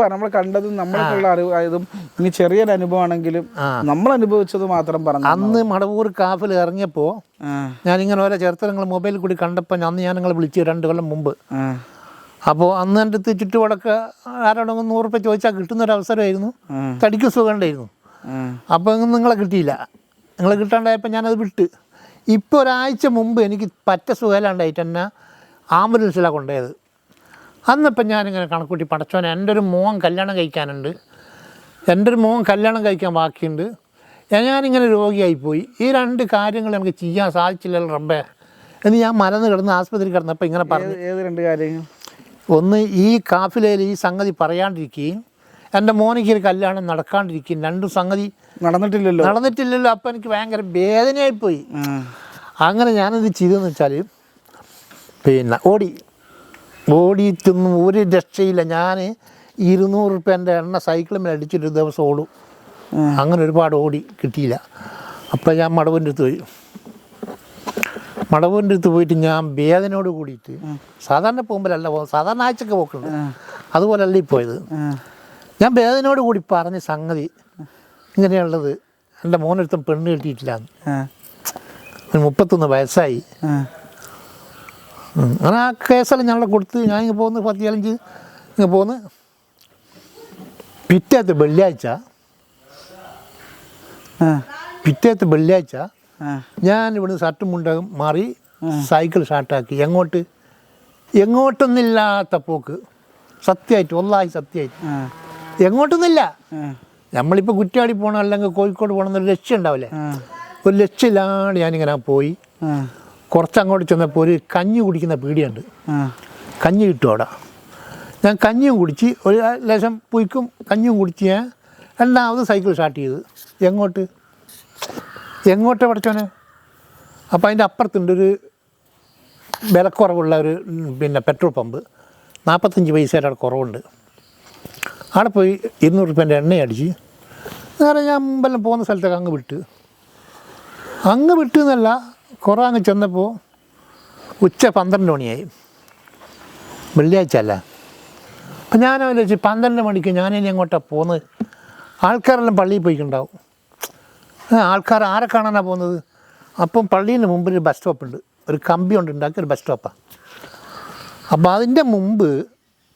പറ നമ്മൾ കണ്ടതും നമ്മൾക്കുള്ള അറിവ് ആയതും ഇനി ചെറിയൊരു അനുഭവമാണെങ്കിലും നമ്മൾ അനുഭവിച്ചത് മാത്രം പറഞ്ഞു അന്ന് മടവൂർ കാഫിൽ ഇറങ്ങിയപ്പോൾ ഞാനിങ്ങനെ ഓരോ ചരിത്രങ്ങൾ മൊബൈലിൽ കൂടി കണ്ടപ്പോൾ അന്ന് ഞാൻ നിങ്ങളെ വിളിച്ചു രണ്ട് കൊല്ലം മുമ്പ്. അപ്പോൾ അന്ന് എന്റെ അടുത്ത് ചുറ്റുപാടൊക്കെ ആരോടെങ്കിലും നൂറ് രൂപ ചോദിച്ചാൽ കിട്ടുന്നൊരു അവസരമായിരുന്നു. തടിക്ക് സുഖമുണ്ടായിരുന്നു. അപ്പോൾ നിങ്ങളെ കിട്ടിയില്ല. നിങ്ങളെ കിട്ടാണ്ടായപ്പോൾ ഞാനത് വിട്ട്. ഇപ്പോൾ ഒരാഴ്ച മുമ്പ് എനിക്ക് പറ്റ സുഖമില്ലാണ്ടായിട്ട് തന്നെ ആംബുലൻസിലാണ് കൊണ്ടുപോയത്. അന്നിപ്പം ഞാനിങ്ങനെ കണക്കൂട്ടി പടച്ചോൻ എന്റെ ഒരു മോൻ കല്യാണം കഴിക്കാനുണ്ട്. എന്റെ ഒരു മോൻ കല്യാണം കഴിക്കാൻ ബാക്കിയുണ്ട്. ഞാനിങ്ങനെ രോഗിയായിപ്പോയി. ഈ രണ്ട് കാര്യങ്ങൾ എനിക്ക് ചെയ്യാൻ സാധിച്ചില്ലല്ലോ റബ്ബേ എന്ന് ഞാൻ മലന്ന് കിടന്ന് ആസ്പത്രി കിടന്നപ്പോൾ ഇങ്ങനെ പറഞ്ഞു. ഏത് രണ്ട് കാര്യങ്ങൾ? ഒന്ന് ഈ കാഫിലയിൽ ഈ സംഗതി പറയാണ്ടിരിക്കുകയും എന്റെ മോനിക്ക് ഒരു കല്യാണം നടക്കാണ്ടിരിക്കുകയും രണ്ടും സംഗതി നടന്നിട്ടില്ലല്ലോ. നടന്നിട്ടില്ലല്ലോ. അപ്പം എനിക്ക് ഭയങ്കര വേദനയായിപ്പോയി. അങ്ങനെ ഞാനെന്ത് ചെയ്തെന്ന് വെച്ചാൽ പിന്നെ ഓടി. ഓടിയിട്ടൊന്നും ഒരു രക്ഷയില്ല. ഞാൻ ഇരുന്നൂറ് റുപ്യന്റെ എണ്ണ സൈക്കിളിൽ അടിച്ചിട്ട് ദിവസം ഓടും. അങ്ങനെ ഒരുപാട് ഓടി കിട്ടിയില്ല. അപ്പം ഞാൻ മടവന്റെ അടുത്ത് പോയി. മടവന്റെ അടുത്ത് പോയിട്ട് ഞാൻ വേദനയോട് കൂടിയിട്ട് സാധാരണ പോകുമ്പോഴല്ല പോകും സാധാരണ ആഴ്ചക്ക് പോക്കുണ്ട്. അതുപോലല്ല ഈ പോയത്. ഞാൻ വേദനയോട് കൂടി പറഞ്ഞ സംഗതി ഇങ്ങനെയുള്ളത്. എന്റെ മോനടുത്തും പെണ്ണ് കിട്ടിയിട്ടില്ല മുപ്പത്തൊന്ന് വയസ്സായി. അങ്ങനെ ആ കേസെല്ലാം ഞങ്ങളെ കൊടുത്ത് ഞാൻ ഇങ്ങനെ പോകുന്നു പത്തിയാലഞ്ച് ഇങ്ങനെ പോന്ന്. പിറ്റേത്ത് വെള്ളിയാഴ്ച പിറ്റേത്ത് വെള്ളിയാഴ്ച ഞാൻ ഇവിടുന്ന് ഷർട്ടും മുണ്ട മാറി സൈക്കിൾ ഷാർട്ടാക്കി. എങ്ങോട്ട്? എങ്ങോട്ടൊന്നില്ലാത്ത പോക്ക്. സത്യമായിട്ട് ഒന്നായി സത്യമായിട്ട്. എങ്ങോട്ടൊന്നുമില്ല. എങ്ങോട്ടൊന്നില്ല നമ്മളിപ്പോൾ കുറ്റാടി പോകണം അല്ലെങ്കിൽ കോഴിക്കോട് പോകണം എന്നൊരു ലക്ഷ്യം ഉണ്ടാവില്ലേ? ഒരു ലക്ഷ്യമില്ലാണ്ട് ഞാനിങ്ങനെ പോയി. കുറച്ചങ്ങോട്ട് ചെന്നപ്പോൾ ഒരു കഞ്ഞി കുടിക്കുന്ന പീടിയുണ്ട് കഞ്ഞി കിട്ടും അവിടെ. ഞാൻ കഞ്ഞിയും കുടിച്ച് ഒരു ലേശം പുയ്ക്കും കഞ്ഞിയും കുടിച്ച് ഞാൻ രണ്ടാമത് സൈക്കിൾ സ്റ്റാർട്ട് ചെയ്ത്. എങ്ങോട്ട്? എങ്ങോട്ട് പഠിച്ചോനെ അപ്പോൾ അതിന്റെ അപ്പുറത്തുണ്ട് ഒരു വിലക്കുറവുള്ള ഒരു പിന്നെ പെട്രോൾ പമ്പ്. നാൽപ്പത്തഞ്ച് പൈസയുടെ അവിടെ കുറവുണ്ട്. അവിടെ പോയി ഇരുന്നൂറ് റുപ്യന്റെ എണ്ണ അടിച്ച് നേരെ ഞാൻ മുമ്പെല്ലാം പോകുന്ന സ്ഥലത്തൊക്കെ അങ്ങ് വിട്ട്. അങ്ങ് വിട്ടു എന്നല്ല കുറേ അങ്ങ് ചെന്നപ്പോൾ ഉച്ച പന്ത്രണ്ട് മണിയായി. വെള്ളിയാഴ്ച അല്ല. അപ്പം ഞാൻ ആലോചിച്ച് പന്ത്രണ്ട് മണിക്ക് ഞാനിനി അങ്ങോട്ടാണ് പോകുന്നത് ആൾക്കാരെല്ലാം പള്ളിയിൽ പോയിക്കുണ്ടാവും. ആൾക്കാർ ആരെ കാണാനാണ് പോകുന്നത്? അപ്പം പള്ളീന്റെ മുമ്പിൽ ഒരു ബസ് സ്റ്റോപ്പ് ഉണ്ട്. ഒരു കമ്പി കൊണ്ട് ഉണ്ടാക്കിയ ഒരു ബസ് സ്റ്റോപ്പാണ് അപ്പോൾ അതിന്റെ മുമ്പ്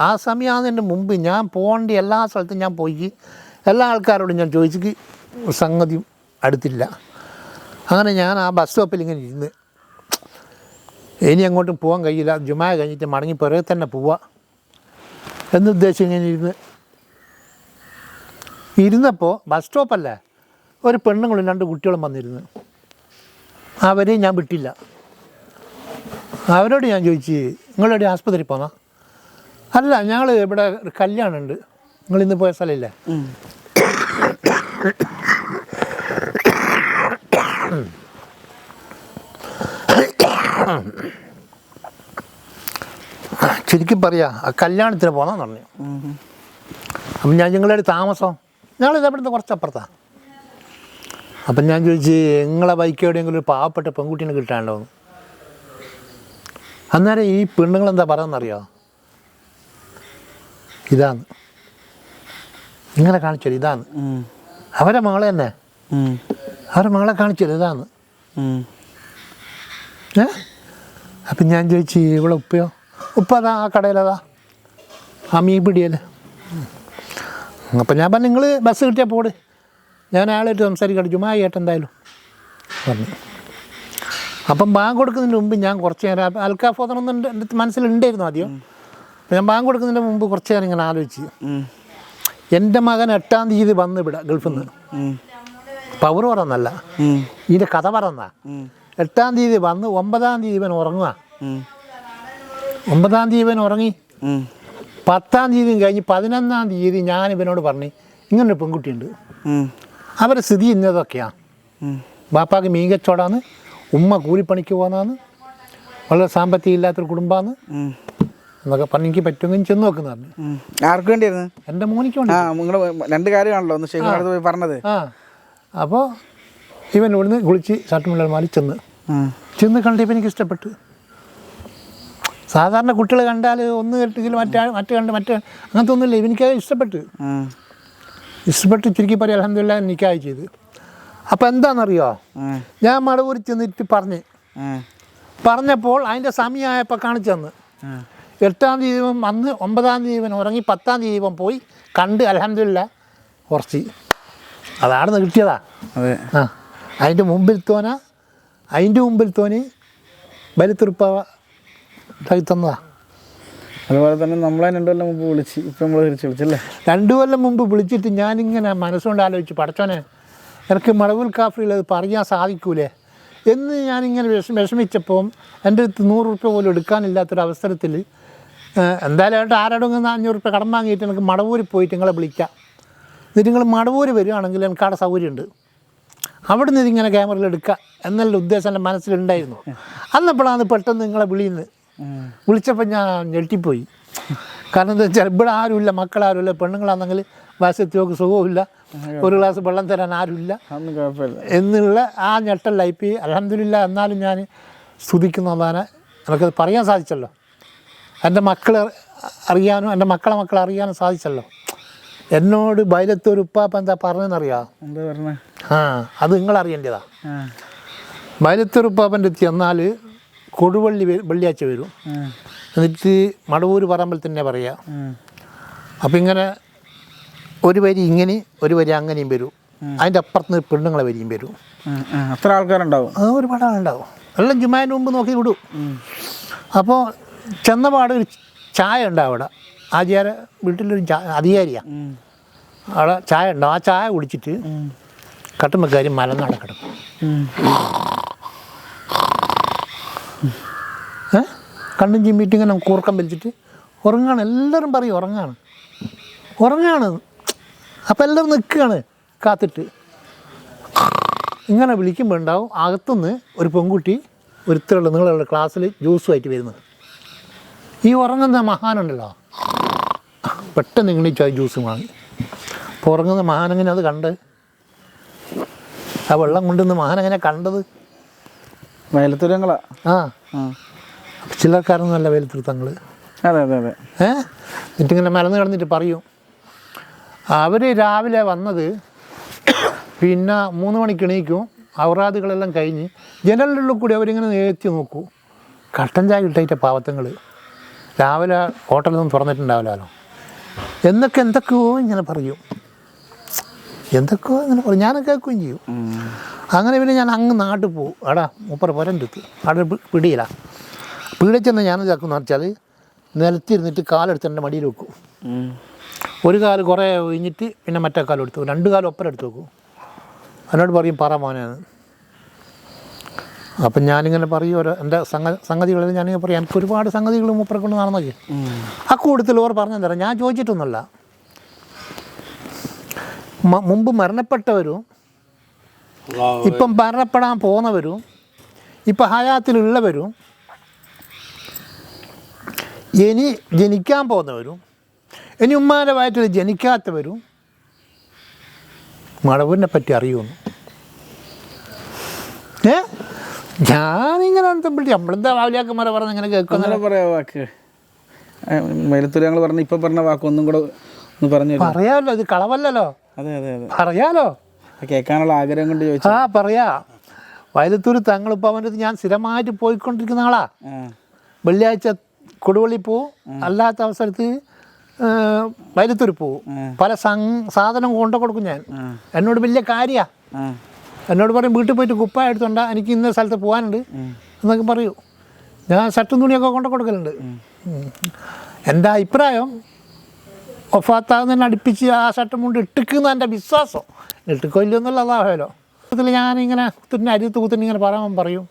ആ സമയമാകുന്നതിന്റെ മുമ്പ് ഞാൻ പോകേണ്ട എല്ലാ സ്ഥലത്തും ഞാൻ പോയി. എല്ലാ ആൾക്കാരോടും ഞാൻ ചോദിച്ചിട്ട് സംഗതി അടുത്തില്ല. അങ്ങനെ ഞാൻ ആ ബസ് സ്റ്റോപ്പിൽ ഇങ്ങനെ ഇരുന്ന്. ഇനി അങ്ങോട്ടും പോകാൻ കഴിയില്ല. ജുമായ കഴിഞ്ഞിട്ട് മടങ്ങി പിറകെ തന്നെ പോവാ എന്നുദ്ദേശിച്ച് ഇങ്ങനെ ഇരുന്ന്. ഇരുന്നപ്പോൾ ബസ് സ്റ്റോപ്പല്ലേ ഒരു പെണ്ണുങ്ങളും രണ്ട് കുട്ടികളും വന്നിരുന്നു. അവരെയും ഞാൻ വിട്ടില്ല. അവരോട് ഞാൻ ചോദിച്ച് നിങ്ങളെവിടെ ആസ്പത്രി പോന്നാ? അല്ല ഞങ്ങൾ ഇവിടെ ഒരു കല്യാണമുണ്ട് നിങ്ങൾ ഇന്ന് പോയ സ്ഥലമില്ലേ ശരിക്കും പറയാ കല്യാണത്തിന് പോന്നാന്ന് പറഞ്ഞു. അപ്പം ഞാൻ നിങ്ങളുടെ താമസം? ഞങ്ങൾ അവിടുന്ന് കുറച്ചപ്പുറത്താണ് അപ്പം ഞാൻ ചോദിച്ച് നിങ്ങളെ ബൈക്ക് എവിടെയെങ്കിലും ഒരു പാവപ്പെട്ട പെൺകുട്ടീനെ കിട്ടാണ്ടോ. അന്നേരം ഈ പെണ്ണുങ്ങൾ എന്താ പറയുന്നറിയോ? ഇതാണ്. നിങ്ങളെ കാണിച്ചത് ഇതാണ്. അവരെ മകളെ തന്നെ. അവരെ മകളെ കാണിച്ചത് ഇതാണ്. ഏ? അപ്പം ഞാൻ ചോദിച്ചു ഇവിടെ ഉപ്പയോ? ഉപ്പ അതാ ആ കടയിലതാ ആ മീൻ പിടിയൽ അപ്പം ഞാൻ പറഞ്ഞു നിങ്ങൾ ബസ് കിട്ടിയാൽ പോട്. ഞാൻ ആളായിട്ട് സംസാരിക്കട്ടെ ചുമ്മാ ഏട്ടൻ എന്തായാലും. പറഞ്ഞു. അപ്പം ബാങ്ക് കൊടുക്കുന്നതിന് മുമ്പ് ഞാൻ കുറച്ച് നേരം അൽക്കാഫോദറൊന്നും എന്റെ മനസ്സിലുണ്ടായിരുന്നു ആദ്യം. ഞാൻ ബാങ്ക് കൊടുക്കുന്നതിന്റെ മുമ്പ് കുറച്ച് നേരം ഇങ്ങനെ ആലോചിച്ച്. എന്റെ മകൻ എട്ടാം തീയതി വന്ന് ഇവിടെ ഗൾഫിൽ നിന്ന്. പവർ പറയുന്നല്ല ഉം. ഇതിന്റെ കഥ ഉം. എട്ടാം തീയതി വന്ന് ഒമ്പതാം തീയതി ഇവൻ ഉറങ്ങുക. ഒമ്പതാം തീയതി ഇവൻ ഉറങ്ങി. പത്താം തീയതി കഴിഞ്ഞ് പതിനൊന്നാം തീയതി ഞാൻ ഇവനോട് പറഞ്ഞു ഇങ്ങനൊരു പെൺകുട്ടിയുണ്ട്. ഉണ്ട് അവരുടെ സ്ഥിതി ഇന്നതൊക്കെയാണ്. ബാപ്പാക്ക് മീൻ കച്ചവടമാണ് ഉമ്മ കൂലിപ്പണിക്ക് പോകുന്നതാണ് വളരെ സാമ്പത്തികം ഇല്ലാത്തൊരു കുടുംബമാണ്. എന്നൊക്കെ പറഞ്ഞ് എനിക്ക് പറ്റുമെങ്കിൽ ചെന്ന് നോക്കുന്ന പറഞ്ഞു. ആർക്ക് വേണ്ടിയായിരുന്നു? എന്റെ മോനിക്ക് വേണ്ടി. നിങ്ങൾ രണ്ട് കാര്യമാണല്ലോ ഒന്ന് ശേഖരത്ത് പോയി പറഞ്ഞത്. ആ. അപ്പോൾ ഇവൻ ഇവിടുന്ന് കുളിച്ച് ഷർട്ടും മാറി ചെന്ന്. ചെന്ന് കണ്ടപ്പോൾ എനിക്ക് ഇഷ്ടപ്പെട്ടു. സാധാരണ കുട്ടികൾ കണ്ടാൽ ഒന്ന് കെട്ടെങ്കിൽ മറ്റേ മറ്റേ കണ്ട് മറ്റേ അങ്ങനത്തെ ഒന്നുമില്ല. എനിക്ക് ഇഷ്ടപ്പെട്ടു. ഇഷ്ടപ്പെട്ട് ചുരുക്കി പറയാം അലഹമില്ല നിക്കായി ചെയ്ത്. അപ്പോൾ എന്താണെന്നറിയോ. ഞാൻ മടവൂരി ചെന്നിട്ട് പറഞ്ഞ്. പറഞ്ഞപ്പോൾ അതിന്റെ സമയമായപ്പോൾ കാണിച്ചു തന്ന്. എട്ടാം തീയതി വന്ന് ഒമ്പതാം തീയതി ഇവൻ ഉറങ്ങി പത്താം തീയതി ഇവൻ പോയി കണ്ട് അലഹമില്ല കുറച്ച് അതാണ് കിട്ടിയതാ. അതെ. ആ. അതിന്റെ മുമ്പിൽ തോന? അതിന്റെ മുമ്പിൽ തോനി ബലിത്തുറുപ്പ തന്നതാ. അതുപോലെ തന്നെ നമ്മളെ രണ്ടു കൊല്ലം മുമ്പ് വിളിച്ച് ഇപ്പം നമ്മൾ തിരിച്ച് വിളിച്ചല്ലേ? രണ്ടു കൊല്ലം മുമ്പ് വിളിച്ചിട്ട് ഞാനിങ്ങനെ മനസ്സുകൊണ്ട് ആലോചിച്ച് പഠിച്ചോനെ എനിക്ക് മളവുൽ കാഫറിൽ അത് പറയാൻ സാധിക്കൂലേ? എന്ന് ഞാനിങ്ങനെ വിഷ വിഷമിച്ചപ്പോൾ എന്റെ അടുത്ത് നൂറ് റുപ്യ പോലും എടുക്കാനില്ലാത്തൊരു അവസരത്തിൽ എന്തായാലും ഏട്ടാ ആരോടെങ്കിലും അഞ്ഞൂറ് റുപ്യ കടം വാങ്ങിയിട്ട് എനിക്ക് മടവൂരിൽ പോയിട്ട് നിങ്ങളെ വിളിക്കാം. എന്നിട്ട് നിങ്ങൾ മടവൂർ വരികയാണെങ്കിൽ എനിക്ക് അവിടെ സൗകര്യമുണ്ട്. അവിടെ നിന്ന് ഇതിങ്ങനെ ക്യാമറയിൽ എടുക്കുക എന്നുള്ള ഉദ്ദേശം എന്റെ മനസ്സിലുണ്ടായിരുന്നു. അന്നപ്പോഴാണ് പെട്ടെന്ന് നിങ്ങളെ വിളിയുന്നത് വിളിച്ചപ്പോൾ ഞാൻ ഞെട്ടിപ്പോയി. കാരണം എന്താ വെച്ചാൽ ഇവിടെ ആരുമില്ല മക്കളാരുമില്ല പെണ്ണുങ്ങളാണെങ്കിൽ വശത്തോക്ക് സുഖവുമില്ല. ഒരു ഗ്ലാസ് വെള്ളം തരാൻ ആരുമില്ല. എന്നുള്ള ആ ഞെട്ടൽ ലൈഫ് അലഹമില്ല എന്നാലും ഞാൻ സ്തുതിക്കുന്ന സ്തുതിക്കുന്നതാണ് എനിക്കത് പറയാൻ സാധിച്ചല്ലോ. എന്റെ മക്കൾ അറിയാനും എന്റെ മക്കളെ മക്കളെ അറിയാനും സാധിച്ചല്ലോ. എന്നോട് ബൈലത്തൊരു ഉപ്പാപ്പ എന്താ പറഞ്ഞതെന്നറിയാം എന്താ പറഞ്ഞേ? ആ അത് നിങ്ങൾ അറിയേണ്ടതാ. ബൈലത്തൊരു അടുത്ത് ചെന്നാൽ കൊടുവള്ളി വെള്ളിയാഴ്ച വരും. എന്നിട്ട് മടവൂർ പറമ്പിൽ തന്നെ പറയാം. അപ്പം ഇങ്ങനെ ഒരു വരി ഇങ്ങനെ ഒരു വരി അങ്ങനെയും വരും. അതിന്റെ അപ്പുറത്ത് നിന്ന് പെണ്ണുങ്ങളെ വരിയും വരും. അത്ര ആൾക്കാരുണ്ടാവും. ആ ഒരുപാട് ആളുണ്ടാവും. എല്ലാം ജുമാന്റെ മുമ്പ് നോക്കി വിടും. അപ്പോൾ ചെന്നപാട് ഒരു ചായ ഉണ്ടാവും അവിടെ. ആചാര വീട്ടിലൊരു ചാ അധികാരിയാണ്. അവിടെ ചായ ഉണ്ടാവും. ആ ചായ കുടിച്ചിട്ട് ഉം. കട്ടുമ്പക്കാരി മലനാടെ കിടക്കും. കണ്ണും ചിമ്മിയിട്ട് ഇങ്ങനെ കൂർക്കം വലിച്ചിട്ട് ഉറങ്ങാണ്. എല്ലാവരും പറയും ഉറങ്ങാണ്. ഉറങ്ങാണ്. അപ്പം എല്ലാവരും നിൽക്കുകയാണ്. കാത്തിട്ട്. ഇങ്ങനെ വിളിക്കുമ്പോൾ ഉണ്ടാവും അകത്തുനിന്ന് ഒരു പെൺകുട്ടി ഒരുത്തരുള്ള നിങ്ങളുടെ ക്ലാസ്സിൽ ജ്യൂസുമായിട്ട് വരുന്നത്. ഈ ഉറങ്ങുന്ന മഹാനുണ്ടല്ലോ. പെട്ടെന്ന് ഇങ്ങനെ ജ്യൂസ് വാങ്ങി. അപ്പോൾ ഉറങ്ങുന്ന മഹാനെങ്ങനെ അത് കണ്ട്? ആ വെള്ളം കൊണ്ടുവന്ന് മഹാൻ അങ്ങനെ കണ്ടത്? വേലത്തുരങ്ങളാ ആ. ചില ചിലർക്കാരൊന്നുമല്ല വേലത്തിരുത്തങ്ങൾ അതെ അതെ അതെ. ഏ? എന്നിട്ടിങ്ങനെ മലന്ന് കിടന്നിട്ട് പറയും. അവർ രാവിലെ വന്നത് പിന്നെ മൂന്ന് മണിക്ക് എണീക്കും. ഔറാദുകളെല്ലാം കഴിഞ്ഞ് ജനലിന്റെ കൂടി അവരിങ്ങനെ നേത്തി നോക്കൂ. കട്ടൻ ചായ ഇട്ടേറ്റ പാവത്തങ്ങൾ രാവിലെ ഹോട്ടലൊന്നും തുറന്നിട്ടുണ്ടാവില്ലല്ലോ. എന്നൊക്കെ എന്തൊക്കെയോ ഇങ്ങനെ പറയും. എന്തൊക്കെയോ അങ്ങനെ പറയും ഞാൻ കേൾക്കുകയും ചെയ്യും. അങ്ങനെ പിന്നെ ഞാൻ അങ്ങ് നാട്ടിൽ പോകും. അടാ മുപ്പറ പുരന്റെ അടുത്ത് അവിടെ പിടിയില്ല പിടിച്ചെന്ന് ഞാൻ ഇതാക്കുന്ന വെച്ചാൽ നിലത്തിരുന്നിട്ട് കാലെടുത്ത് എന്റെ മടിയിൽ വെക്കും. ഒരു കാൽ കുറേ ഒഴിഞ്ഞിട്ട് പിന്നെ മറ്റേ കാലം എടുത്തു വെക്കും. രണ്ട് കാലം ഒപ്പരം എടുത്ത് വെക്കും. എന്നോട് പറയും പറ മോനാണ് അപ്പം ഞാനിങ്ങനെ പറയും ഓരോ എന്റെ സംഗ സംഗതികളിൽ ഞാനിങ്ങനെ പറയും എനിക്ക് ഒരുപാട് സംഗതികൾ മൂപ്പറെ കൊണ്ട് നടന്നൊക്കെ. ആ കൂടുതൽ ഓർ പറഞ്ഞു തരാം ഞാൻ ചോദിച്ചിട്ടൊന്നുമല്ല. മുമ്പ് മരണപ്പെട്ടവരും ഇപ്പം മരണപ്പെടാൻ പോകുന്നവരും ഇപ്പം ഹയാത്തിലുള്ളവരും ഇനി ജനിക്കാൻ പോകുന്നവരും ഇനി ഉമ്മാന്റെ വയറ്റിൽ ജനിക്കാത്തവരും മടവിനെ പറ്റി അറിയുന്നു. ഏ? ഞാനിങ്ങനെ അന്തപ്പെട്ടി നമ്മളെന്താ വാവിലാക്കന്മാരെ പറഞ്ഞ് ഇങ്ങനെ കേൾക്കുന്ന പറയാ വാക്ക്. ഞങ്ങൾ പറഞ്ഞ ഇപ്പം പറഞ്ഞ വാക്ക് ഒന്നും കൂടെ ഒന്ന് പറഞ്ഞു? പറയാമല്ലോ ഇത് കളവല്ലല്ലോ. അതെ അതെ അതെ. പറയാലോ? കേൾക്കാനുള്ള ആഗ്രഹം കൊണ്ട് ചോദിച്ചു ആ പറയാ. വയലത്തൂർ തങ്ങളിപ്പോൾ അവന്റെ ഞാൻ സ്ഥിരമായിട്ട് പോയിക്കൊണ്ടിരിക്കുന്ന ആളാ. വെള്ളിയാഴ്ച കൊടുവള്ളി പോവും. അല്ലാത്ത അവസരത്ത് വയലത്തൂർ പോവും. പല സാധനം കൊണ്ടു കൊടുക്കും ഞാൻ. എന്നോട് വലിയ കാര്യമാണ് എന്നോട് പറയും വീട്ടിൽ പോയിട്ട് കുപ്പ എടുത്തോണ്ട എനിക്ക് ഇന്ന സ്ഥലത്ത് പോകാനുണ്ട്. എന്നൊക്കെ പറയൂ. ഞാൻ ഷർട്ടും തുണിയൊക്കെ കൊണ്ടു കൊടുക്കലുണ്ട്. എന്റെ അഭിപ്രായം? ഒഫാത്താകുന്നതിന് അടുപ്പിച്ച് ആ ഷർട്ടും കൊണ്ട് ഇട്ടിക്കുന്ന എന്റെ വിശ്വാസം. ഇട്ടിക്കോ ഇല്ലയെന്നുള്ള അതാഹല്ലോ ഇതിൽ ഞാനിങ്ങനെ കുത്തിന് അരി കുത്തിന് ഇങ്ങനെ പറയാൻ പറയും.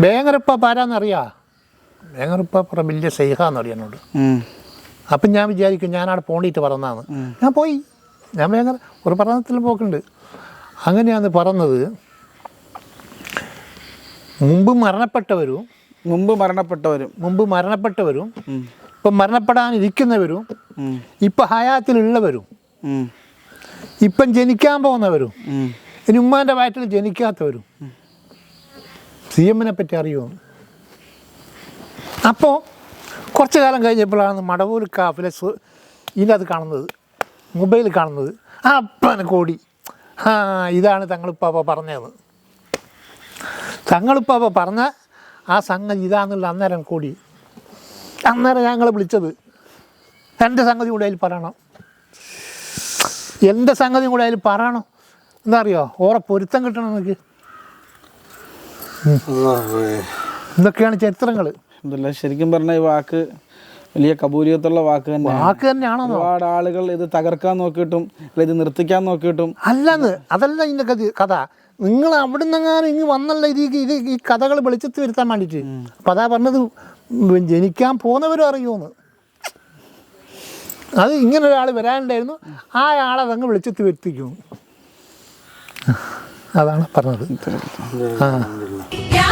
ബേങ്ങരപ്പ പാരാന്നറിയാ ബേങ്ങരപ്പ പറ വലിയ സൈഹാന്ന് എന്നോട്. അപ്പം ഞാൻ വിചാരിക്കും ഞാൻ അവിടെ പോണ്ടിട്ട് പറന്നാന്ന് ഞാൻ പോയി. ഞാൻ ഭയങ്കര ഒരു പഠനത്തിൽ പോക്കുണ്ട്. അങ്ങനെയാന്ന് പറഞ്ഞത്. മുമ്പ് മരണപ്പെട്ടവരും മുമ്പ് മരണപ്പെട്ടവരും. മുമ്പ് മരണപ്പെട്ടവരും. ഇപ്പം മരണപ്പെടാനിരിക്കുന്നവരും. ഇപ്പം ഹയാത്തിലുള്ളവരും. ഇപ്പം ജനിക്കാൻ പോകുന്നവരും. ഇനി ഉമ്മാന്റെ വയറ്റിൽ ജനിക്കാത്തവരും സി എമ്മിനെ പറ്റി അറിയുമോ അപ്പോൾ കുറച്ച് കാലം കഴിഞ്ഞപ്പോഴാണ് മടവൂർ കാഫിലെ ഇതിന്റെ ഇതിനകത്ത് കാണുന്നത് മൊബൈൽ കാണുന്നത് ആ അപ്പനെ കോടി ആ ഇതാണ് തങ്ങളിപ്പാപ്പ പറഞ്ഞത് തങ്ങളിപ്പാപ്പ പറഞ്ഞ ആ സംഗതി ഇതാന്നുള്ള അന്നേരം കൂടി അന്നേരം ഞങ്ങളെ വിളിച്ചത്. എന്റെ സംഗതി കൂടെ അതിൽ പറയണം. എന്റെ സംഗതി കൂടെ അതിൽ പറയണം. എന്താ അറിയോ ഓറെ പൊരുത്തം കിട്ടണം എനിക്ക് ഇതൊക്കെയാണ് ചരിത്രങ്ങൾ. ശരിക്കും പറഞ്ഞ ഈ വാക്ക് വലിയ കബൂലിയത്തുള്ള വാക്ക് തന്നെ. വാക്ക് തന്നെയാണോ? ഒരുപാട് ആളുകൾ ഇത് തകർക്കാൻ നോക്കിയിട്ടും അല്ല ഇത് നിർത്തിക്കാൻ നോക്കിയിട്ടും. അല്ലെന്ന് അതല്ല ഇതിന്റെ കഥ. കഥ. നിങ്ങൾ അവിടെ നിന്നെങ്ങാനും ഇങ്ങ് വന്നല്ല ഇത് ഈ- കഥകൾ വെളിച്ചത്ത് വരുത്താൻ വേണ്ടിയിട്ട്. അപ്പം അതാ പറഞ്ഞത് ജനിക്കാൻ പോകുന്നവരും അറിയുമെന്ന് അത് ഇങ്ങനെ ഒരാൾ വരാനുണ്ടായിരുന്നു. ആ ആളെ അതങ്ങ് വെളിച്ചത്ത് വരുത്തിക്കും അതാണ് പറഞ്ഞത്. ആ. يا